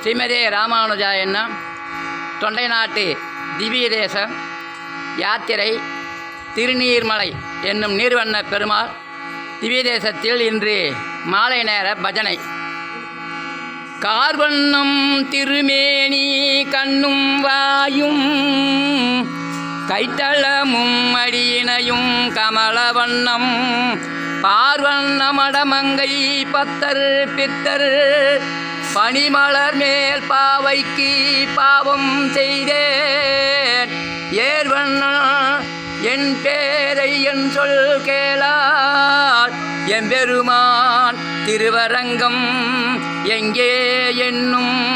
ஸ்ரீமதே ராமானுஜா என்னும் தொண்டை நாட்டு திவ்ய தேச யாத்திரை திருநீர்மலை என்னும் நீர்வண்ண பெருமாள் திவ்ய தேசத்தில் இன்று மாலை நேர பஜனை. கார்வண்ணம் திருமேனி கண்ணும் வாயும் கைத்தளமும் அடியினையும் கமலவண்ணம் பார்வண்ணமடமங்கை பத்தர் பித்தர் பனிமலர் மேல் பாவைக்கு பாவம் செய்தேன். ஏர்வண்ணா என் பேரை என் சொல் கேளார். எம்பெருமான் திருவரங்கம் எங்கே என்னும்?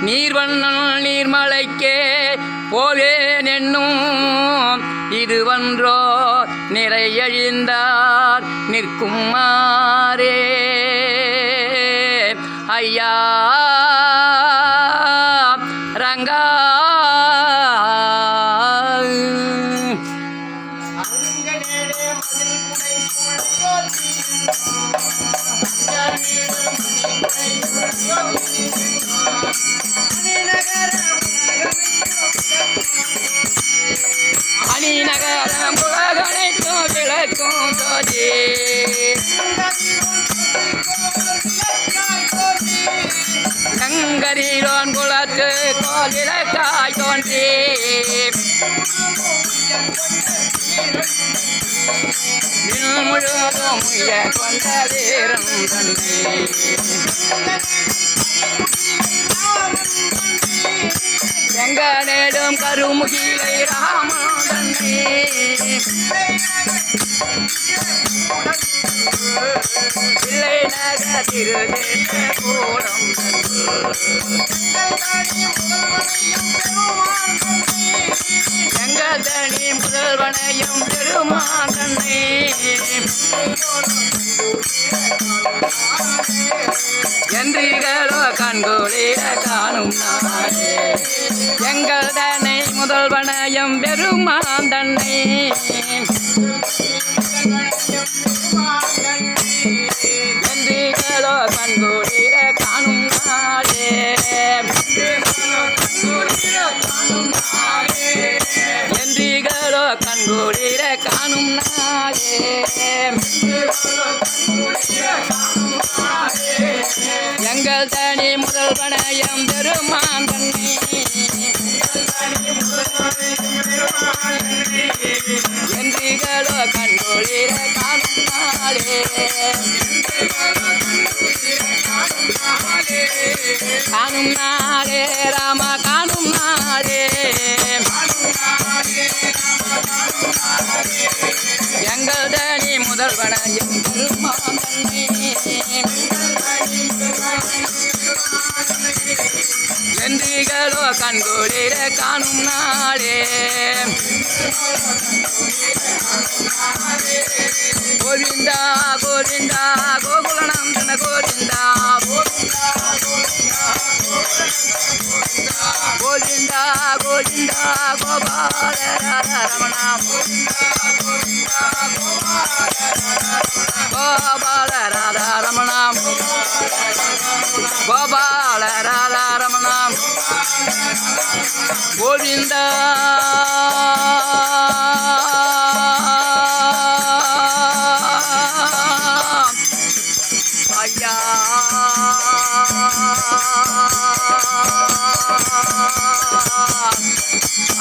நீர்வண்ணன் நீர்மலைக்கே போவேன் என்னும். இதுவன்றோ நிறையழிந்தார் நிற்கும் சூழ்ந்தோதி அணிநகர அணிநகரம் உலகனைத்தும் விளக்கும் ஜோதி. கங்கரிலோன் குலத்து கோவிலக்காய் தோன்றி முழுவதும் உய கொண்ட வீரம் தன்னை எங்க நேடும் கருமுகிலை ராமன் தன்னை பிள்ளை நக திருதேச கூடம் எங்கள் தனி முதல்வனையும் தன்னை காணும் எங்கள் தன்னை முதல்வனையும் பெருமான் தன்னை. என்றீர்களோ காணும் நாயே. எங்கள் தனி முதல் பணயம் பெருமான் தன்னை என்றிகளோ கண்கூடிய காணும் நாளே. காணும் நாளே ராமா காணும் நாளே. தனி முதல்வனையும் பெருமான் கண்கூடிர காணும் நாளே. கோவிந்தா கோவிந்தா கோகுலநந்தன கோவிந்தா. கோவிந்தா கோவிந்தா கோபால ரமணா. கோபால ராதா ரமணாம் கோபால ராதா ரமணாம் கோவிந்தா.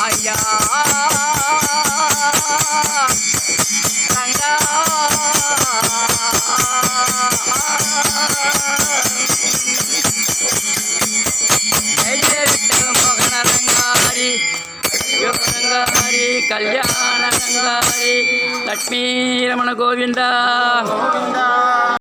ஐயா. ரங்கா హరి కళ్యాణ హరి లక్ష్మీ రమణ గోవింద.